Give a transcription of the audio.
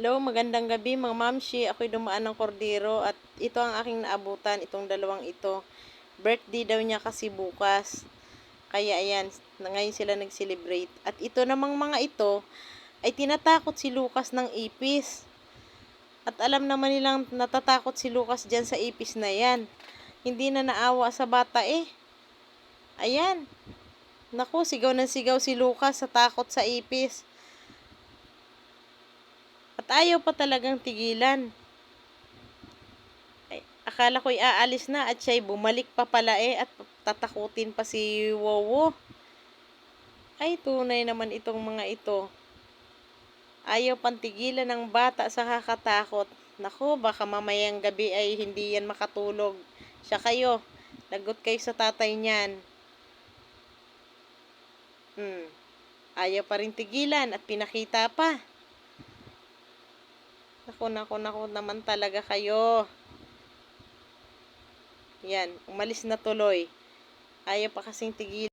Hello, magandang gabi mga mamshi. Ako'y dumaan ng kordero at ito ang aking naabutan, itong dalawang ito. Birthday daw niya kasi bukas. Kaya ayan, ngayon sila nag-celebrate. At ito namang mga ito ay tinatakot si Lucas ng ipis. At alam naman nilang natatakot si Lucas dyan sa ipis na yan. Hindi na naawa sa bata eh. Ayan. Naku, sigaw ng sigaw si Lucas sa takot sa ipis. At ayaw pa talagang tigilan. Ay, akala ko'y aalis na at siya'y bumalik pa pala eh at tatakutin pa si Wowo. Ay, tunay naman itong mga ito. Ayaw pang tigilan ng bata sa kakatakot. Naku, baka mamayang gabi ay hindi yan makatulog. Siya kayo. Lagot kayo sa tatay niyan. Hmm. Ayaw pa rin tigilan at pinakita pa. Naku, naku, naku naman talaga kayo. Yan, umalis na tuloy. Ayaw pa kasing tigil.